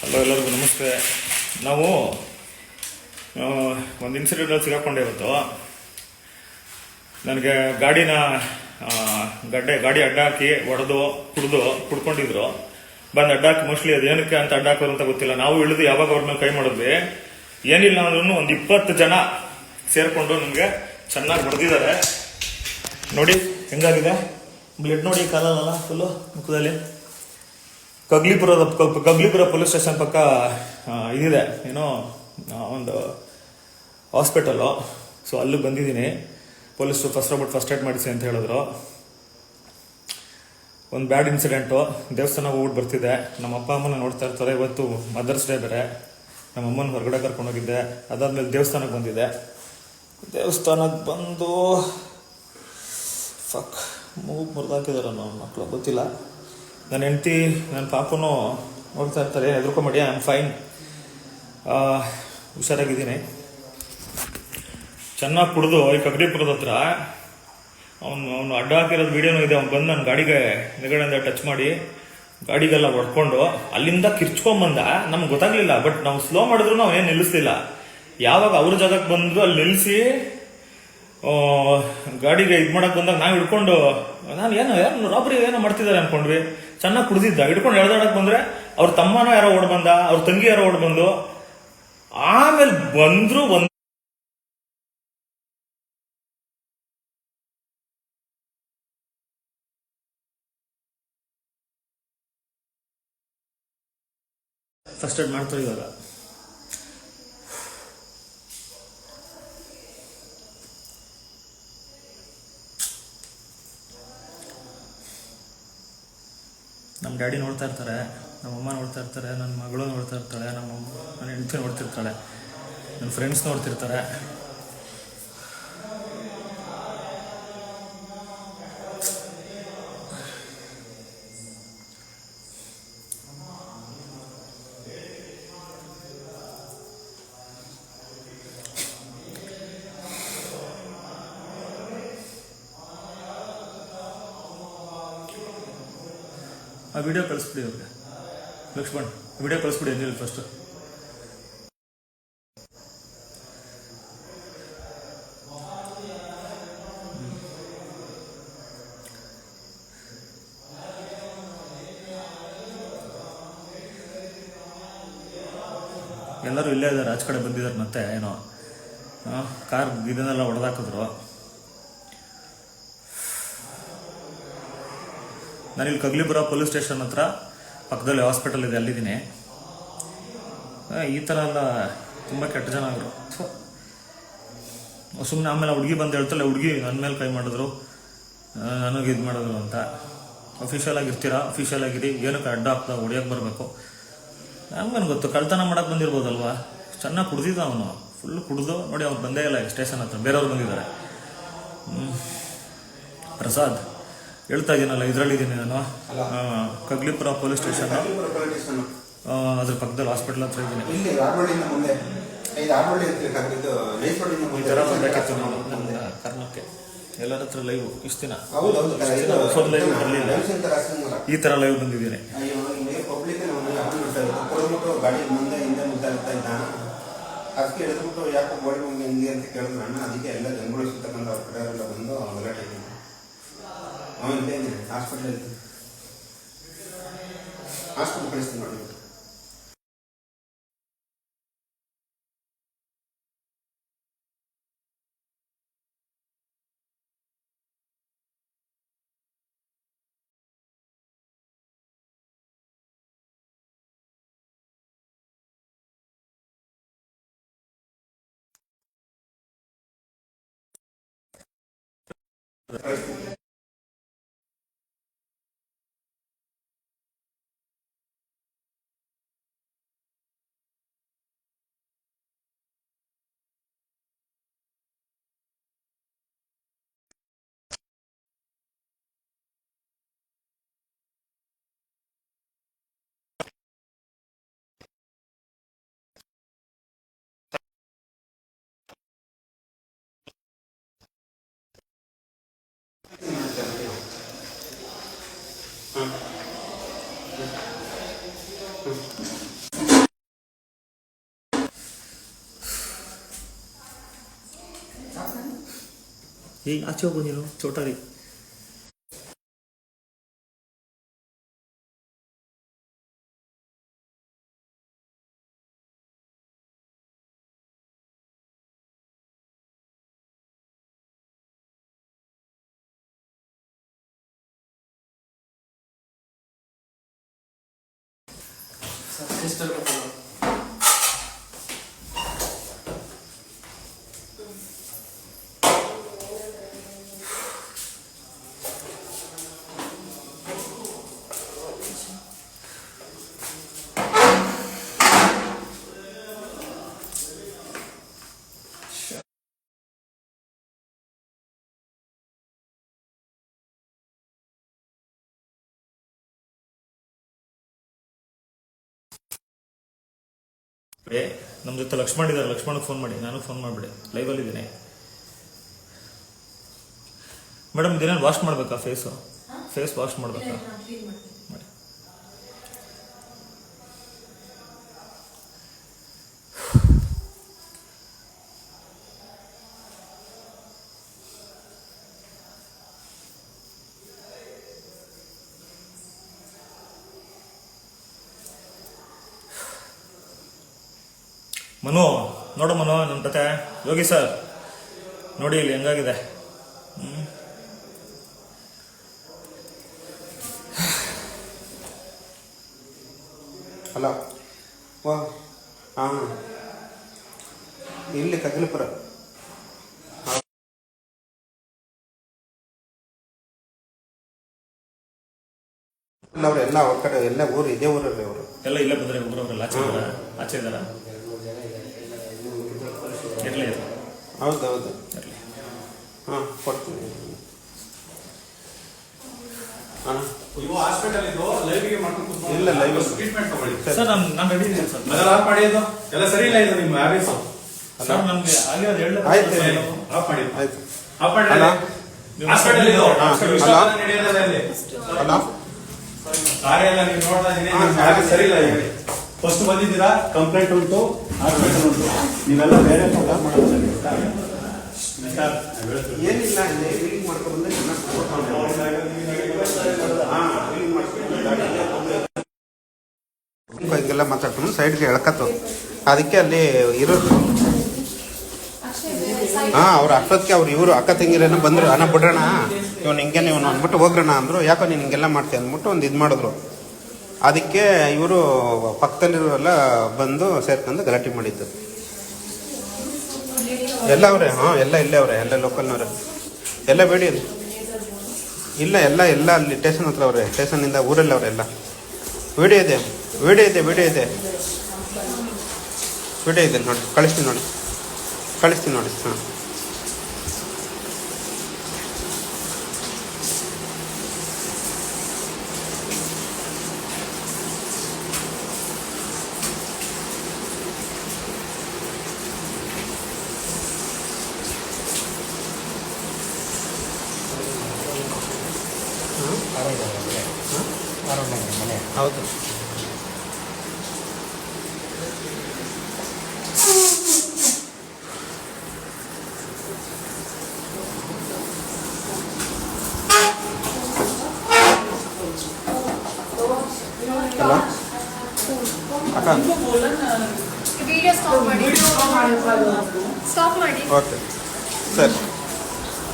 Hello, ಎಲ್ಲರಿಗೂ ನಮಸ್ತೆ. ನಾವು ಒಂದು ಇನ್ಸಿಡೆಂಟಲ್ಲಿ ಸಿಗಾಕೊಂಡೆ ಇವತ್ತು. ನನಗೆ ಗಾಡಿನ ಗಡ್ಡೆ, ಗಾಡಿ ಅಡ್ಡ ಹಾಕಿ ಒಡೆದು, ಕುಡ್ದು, ಕುಡ್ಕೊಂಡಿದ್ರು. ಬಂದು ಅಡ್ಡ ಹಾಕಿ ಮೋಸ್ಟ್ಲಿ ಅದು ಏನಕ್ಕೆ ಅಂತ ಅಡ್ಡ ಹಾಕೋರು ಅಂತ ಗೊತ್ತಿಲ್ಲ. ನಾವು ಇಳಿದು ಯಾವಾಗ ಅವ್ರ ಮೇಲೆ ಕೈ ಮಾಡಿದ್ವಿ. ಏನಿಲ್ಲ ಅಂದ್ರೂ ಒಂದು ಇಪ್ಪತ್ತು ಜನ ಸೇರಿಕೊಂಡು ನಮಗೆ ಚೆನ್ನಾಗಿ ಹೊಡೆದಿದ್ದಾರೆ. ನೋಡಿ, ಹೆಂಗಾಗಿದೆ? ಬ್ಲಡ್ ನೋಡಿ ಕಾಲಲ್ಲ ಫುಲ್ಲು ಮುಖದಲ್ಲಿ? ಕಗ್ಲಿಪುರದ ಕಗ್ಲಿಪುರ ಪೊಲೀಸ್ ಸ್ಟೇಷನ್ ಪಕ್ಕ ಇದಿದೆ. ಏನೋ ಒಂದು ಹಾಸ್ಪಿಟಲು. ಸೊ ಅಲ್ಲಿಗೆ ಬಂದಿದ್ದೀನಿ. ಪೊಲೀಸರು ಫಸ್ಟ್ ಫಸ್ಟ್ ಏಡ್ ಮಾಡಿಸಿ ಅಂತ ಹೇಳಿದ್ರು. ಒಂದು ಬ್ಯಾಡ್ ಇನ್ಸಿಡೆಂಟು ದೇವಸ್ಥಾನ ಹೋಗ್ಬಿಟ್ಟು ಬರ್ತಿದೆ ನಮ್ಮ ಅಪ್ಪ ಅಮ್ಮನ ನೋಡ್ತಾ ಇರ್ತಾರೆ. ಇವತ್ತು ಮದರ್ಸ್ ಡೇ ಬೇರೆ. ನಮ್ಮ ಅಮ್ಮನ ಹೊರಗಡೆ ಕರ್ಕೊಂಡೋಗಿದ್ದೆ ಅದಾದಮೇಲೆ ದೇವಸ್ಥಾನಕ್ಕೆ ಬಂದಿದೆ ದೇವಸ್ಥಾನಕ್ಕೆ ಬಂದು ಫಕ್ ಮೂಗು ಮುರಿದಾಕಿದಾರ ನಮ್ಮ ಮಕ್ಕಳು ಗೊತ್ತಿಲ್ಲ. ನನ್ನ ಹೆಂಡತಿ, ನನ್ನ ಪಾಪನು ನೋಡ್ತಾ ಇರ್ತಾರೆ ಹೆದರ್ಕೊಂಬೇಡಿ ಐ ಆಮ್ ಫೈನ್ ಹುಷಾರಾಗಿದ್ದೀನಿ. ಚೆನ್ನಾಗಿ ಕುಡಿದು, ಈ ಕಗಡಿಪುರದ ಹತ್ರ, ಅವನು ಅವನು ಅಡ್ಡ ಹಾಕಿರೋದು ವಿಡಿಯೋನೂ ಇದೆ, ಅವ್ನು ಬಂದು ನನ್ನ ಗಾಡಿಗೆ ನಿಗಡೆಯಿಂದ ಟಚ್ ಮಾಡಿ, ಗಾಡಿಗೆಲ್ಲ ಹೊಡ್ಕೊಂಡು, ಅಲ್ಲಿಂದ ಕಿರ್ಚ್ಕೊಂಬಂದ, ನಮ್ಗೆ ಗೊತ್ತಾಗ್ಲಿಲ್ಲ ಬಟ್ ನಾವು ಸ್ಲೋ ಮಾಡಿದ್ರು ನಾವು ಏನು ನಿಲ್ಲಿಸ್ಲಿಲ್ಲ. ಯಾವಾಗ ಅವ್ರ ಜಾಗಕ್ಕೆ ಬಂದ್ರು, ಅಲ್ಲಿ ನಿಲ್ಲಿಸಿ ಗಾಡಿಗೆ ಇದು ಮಾಡೋಕೆ ಬಂದಾಗ ನಾವು ಹಿಡ್ಕೊಂಡು, ನಾನು ಏನೋ ಯಾರು ರಾಬರಿ ಏನೋ ಮಾಡ್ತಿದ್ದಾರೆ ಅನ್ಕೊಂಡ್ವಿ. ಚೆನ್ನಾಗಿ ಕುಡಿದಿದ್ದ. ಹಿಡ್ಕೊಂಡು ಎಳ್ದಾಡಕ್ ಬಂದ್ರೆ ಅವ್ರ ತಮ್ಮನೋ ಯಾರೋ ಓಡ್ ಬಂದ, ಅವ್ರ ತಂಗಿ ಯಾರೋ ಓಡ್ ಬಂದು, ಆಮೇಲೆ ಬಂದ್ರು ಒಂದ್ ಫಸ್ಟ್ ಏಡ್ ಮಾಡ್ತಾರೆ ಇವಾಗ. ಡ್ಯಾಡಿ ನೋಡ್ತಾ ಇರ್ತಾರೆ, ನಮ್ಮ ಅಮ್ಮ ನೋಡ್ತಾ ಇರ್ತಾರೆ, ನನ್ನ ಮಗಳು ನೋಡ್ತಾ ಇರ್ತಾಳೆ, ನಮ್ಮ ನನ್ನ ಹೆಂಡತಿ ನೋಡ್ತಿರ್ತಾಳೆ, ನನ್ನ ಫ್ರೆಂಡ್ಸ್ ನೋಡ್ತಿರ್ತಾರೆ. ಆ ವಿಡಿಯೋ ಕಳಿಸ್ಬಿಡಿ ಅವ್ರಿಗೆ. ಲಕ್ಷ್ಮಣ್ ವಿಡಿಯೋ ಕಳಿಸ್ಬಿಡಿ ಅಂದಿಲ್ಲ ಫಸ್ಟ್ ಎಲ್ಲರೂ ಇಲ್ಲೇ ಇದ್ದಾರೆ, ಆಚೆ ಕಡೆ ಬಂದಿದ್ದಾರೆ ಮತ್ತೆ, ಏನೋ ಕಾರ್ ಇದನ್ನೆಲ್ಲ ಹೊಡೆದಾಕಿದ್ರು. ನಾನಿಲ್ಲಿ ಕಗ್ಲಿಪುರ ಪೊಲೀಸ್ ಸ್ಟೇಷನ್ ಹತ್ರ ಪಕ್ಕದಲ್ಲಿ ಹಾಸ್ಪಿಟಲ್ ಇದೆ, ಅಲ್ಲಿದ್ದೀನಿ. ಈ ಥರ ಎಲ್ಲ ತುಂಬ ಕೆಟ್ಟ ಜನ ಅವರು ಸುಮ್ಮನೆ ಆಮೇಲೆ ಹುಡುಗಿ ಬಂದು ಹೇಳ್ತಲ್ಲ ಹುಡುಗಿ ನನ್ನ ಮೇಲೆ ಕೈ ಮಾಡಿದ್ರು. ನನಗೆ ಇದು ಮಾಡಿದ್ರು ಅಂತ. ಅಫಿಷಿಯಲ್ ಆಗಿರ್ತೀರಾ ಅಫಿಷಿಯಲ್ ಆಗಿರಿ ಏನಕ್ಕೆ ಅಡ್ಡ ಹಾಕ್ತಾ ಹೊಡಿಯೋಕೆ ಬರಬೇಕು. ನಮ್ಗೇನು ಗೊತ್ತು? ಕಳ್ತನ ಮಾಡಕ್ಕೆ ಬಂದಿರ್ಬೋದಲ್ವಾ? ಚೆನ್ನಾಗಿ ಕುಡ್ದಿದ್ದ ಅವನು. ಫುಲ್ ಕುಡಿದು, ನೋಡಿ ಅವ್ನು ಬಂದೇ ಇಲ್ಲ ಸ್ಟೇಷನ್ ಹತ್ರ. ಬೇರೆಯವ್ರು ಬಂದಿದ್ದಾರೆ. ಪ್ರಸಾದ್. ಹೇಳ್ತಾ ಇದ್ದೀನಲ್ಲ ಇದರಲ್ಲಿದ್ದೀನಿ ನಾನು. Kaglipura police station. ಅದ್ರ ಪಕ್ಕದಲ್ಲಿ ಹಾಸ್ಪಿಟಲ್ ಹತ್ರ ಇದ್ದೀನಿ ಈ ಥರ ಬರ್ಬೇಕಿತ್ತು ನಾನು ನನ್ನ ಕರ್ಣಕ್ಕೆ ಎಲ್ಲರ ಹತ್ರ ಲೈವ್ ಇಷ್ಟು ದಿನ. ಹೌದು ಹೌದು. ಹೊಸದು ಲೈವ್ ಬರಲಿಲ್ಲ. ಈ ಥರ ಲೈವ್ ಬಂದಿದ್ದೀನಿ. ಅದಕ್ಕೆ ಹೇಳಿದ್ಬಿಟ್ಟು ಯಾಕೆ ಬಾಡಿ ಮುಂದೆ ಹಿಂಗೆ ಅಂತ ಕೇಳಿದ್ರೆ ಅಣ್ಣ. ಅದಕ್ಕೆ ಎಲ್ಲ ಜನಗಳು ಸುತ್ತಕ್ಕಂಥ ಅವ್ರ ಕಡೆಯವರೆಲ್ಲ ಬಂದು ಗಲಾಟೆ ಅವನು ಇದ್ದೀನಿ ಹಾಸ್ಪಿಟಲ್ ಹಾಸ್ಪಿಟಲ್ ಕಳಿಸ್ತೀನಿ ನೋಡಿ ಹ್ಮ್. ಏ ಆಚೆ ಹೋಗು ನೀನು ಏ ನಮ್ಮ ಜೊತೆ ಲಕ್ಷ್ಮಣ್ ಇದ್ದಾರೆ ಲಕ್ಷ್ಮಣಗೆ ಫೋನ್ ಮಾಡಿ. ನಾನು ಫೋನ್ ಮಾಡಿಬಿಡಿ. ಲೈವಲ್ಲಿ ಇದ್ದೀನಿ ಮೇಡಮ್ ದಿನ ವಾಶ್ ಮಾಡಬೇಕಾ ಫೇಸು ಫೇಸ್ ವಾಶ್ ಮಾಡಬೇಕಾ? ಮನು ನೋಡು ಮನು ನಮ್ಮ ಕತೆ ಯೋಗಿ ಸರ್ ನೋಡಿ ಇಲ್ಲಿ ಹೆಂಗಾಗಿದೆ. ಹ್ಞೂ ಹಲೋ. ವಾ ಹಾಂ. ಇಲ್ಲಿ ಕಗಲಪುರ ಅವ್ರು ಎಲ್ಲ ಅವ್ರ ಕಡೆ ಎಲ್ಲ ಊರು ಇದೇ ಊರಲ್ಲಿ ಅವರು. ಎಲ್ಲ ಇಲ್ಲೇ ಬಂದ್ರೆ ಊರವರೆಲ್ಲ ಆಚೆ ಇದ್ದಾರ ಆಚೆ ಇದಾರ. ಇರಲಿ ಹೌದು ಹೌದು ಇರಲಿ. ಹಾಂ ಕೊಡ್ತೀನಿ. ಹಾಂ. ಇವು ಹಾಸ್ಪಿಟಲ್ ಇದು ಲೈವ್ಗೆ ಮಾಡ್ಕೊಂಡು ಕೂತ್ಕೊಂಡು ಇಲ್ಲ, ಲೈವ್. ಟ್ರೀಟ್ಮೆಂಟ್ ತಗೊಳ್ಳಿ. ಸರ್. ನಾನು ನಾನು ರೆಡಿ ಇದ್ದೀನಿ ಸರ್. ಮೊದಲು ಆಫ್ ಮಾಡಿ ಇದು. ಎಲ್ಲ ಸರಿ ಇಲ್ಲ ಇದು ನಿಮ್ಮ ಹ್ಯಾಬಿಟ್ಸ್ ಸರ್ ನಮಗೆ ಆಗಿರೋದು ಹೇಳಿ ಆಯ್ತು. ಆಫ್ ಮಾಡಿ ಆಯ್ತು. ಆಫ್ ಮಾಡಿ ಅಲ್ಲ? ಹಾಸ್ಪಿಟಲ್ ಇದು? ನಡೆಯೋದಿಲ್ಲ ಇಲ್ಲಿ ಅಲ್ಲ ಕಾರ್ಯ ಎಲ್ಲ ನೀವು ನೋಡ್ತಾ ಇದ್ದೀನಿ ಸರಿ ಇಲ್ಲ ಹೇಳಿ ಫಸ್ಟ್ ಬಂದಿದ್ದೀರಾ? ಕಂಪ್ಲೇಂಟ್ ಉಂಟು ಆರ್ಗ್ಯುಮೆಂಟ್ ಉಂಟು. ನೀವೆಲ್ಲ ಬೇರೆ ಫೋಟೋ ಮಾಡೋದು ಏನಿಲ್ಲ, ಇಲ್ಲಿ ರೀಡಿಂಗ್ ಮಾಡ್ಕೊಂಡು ಬಂದ್ರೆ ಚೆನ್ನಾಗಿ ಹಾಂ ರೀಡಿಂಗ್ ಮಾಡ್ಕೊಂಡು. ಹಿಂಗೆಲ್ಲ ಮಾತಾಡ್ಕೊಂಡು ಸೈಡ್ಗೆ ಎಳ್ಕತ್ತು. ಅದಕ್ಕೆ ಅಲ್ಲಿ ಇರೋದು ಹಾ, ಅವ್ರು ಅಷ್ಟೊತ್ತಿಗೆ ಅವ್ರು ಇವರು, ಅಕ್ಕ ತಂಗಿರೇನೋ ಬಂದ್ರು, ಅಣ್ಣ ಬಿಡ್ರಣ ಇವನು ಹಿಂಗೆ ಇವನು ಅಂದ್ಬಿಟ್ಟು ಹೋಗ್ರಣ ಅಂದ್ರು. ಯಾಕೋ ನೀನು ಹಿಂಗೆಲ್ಲ ಮಾಡ್ತೀಯ? ಅಂದ್ಬಿಟ್ಟು ಒಂದು ಇದು ಮಾಡಿದ್ರು. ಅದಕ್ಕೆ ಇವರು ಪಕ್ಕದಲ್ಲಿರೋರೆಲ್ಲ ಬಂದು ಸೇರ್ಕೊಂಡು ಗಲಾಟೆ ಮಾಡಿದ್ದು. ಎಲ್ಲ ಅವರೇ, ಹಾಂ, ಎಲ್ಲ ಇಲ್ಲೇ ಅವರೇ, ಎಲ್ಲ ಲೋಕಲ್ನವ್ರೆ. ಎಲ್ಲ ಬೇಡಿ ಅದು. ಇಲ್ಲ, ಎಲ್ಲ ಎಲ್ಲ ಅಲ್ಲಿ ಸ್ಟೇಷನ್ ಹತ್ರ ಅವರೇ ಸ್ಟೇಷನಿಂದ ಊರಲ್ಲಿ ಅವರೆಲ್ಲ ವಿಡಿಯೋ ಇದೆ ವಿಡಿಯೋ ಇದೆ ವಿಡಿಯೋ ಇದೆ. ವಿಡಿಯೋ ಇದೆ, ನೋಡಿ, ಕಳಿಸ್ತೀನಿ ನೋಡಿ. ಕಳಿಸ್ತೀನಿ ನೋಡಿ, ಹಾಂ. ಹೌದು ಹಲೋ ಅಕ್ಕ ವಿಡಿಯೋ ಸ್ಟಾಪ್ ಮಾಡಿ ಸ್ಟಾಪ್ ಮಾಡಿ ಓಕೆ ಸರಿ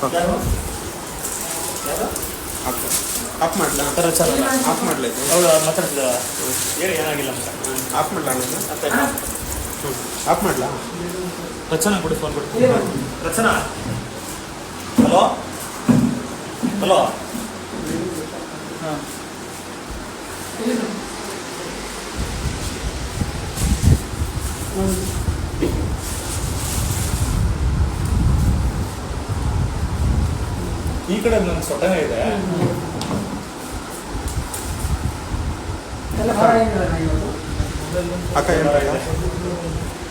ಓಕೆ ಓಕೆ ಆಫ್ ಮಾಡಲಾ? ಥರ ಆಫ್ ಮಾಡಲ ಅವಳು ಮಾತಾಡ್ತಿದ್ದಾಳ ಹೇಳಿ ಏನಾಗಿಲ್ಲ ಅಂತ. ಆಫ್ ಮಾಡಲಾ ಹ್ಞೂ ಆಫ್ ಮಾಡಲಾ? ರಚನಾ ಕೊಡಿ ಫೋನ್ ಕೊಡಿ. ರಚನಾ? ಹಲೋ? ಹಲೋ? ಈ ಕಡೆ ನನ್ನ ಸೊಟ್ಟನೆ ಇದೆ. ಅಕ್ಕ ಏನು ಹಲೋ ಹಾಂ ಅಕ್ಕ ಇದು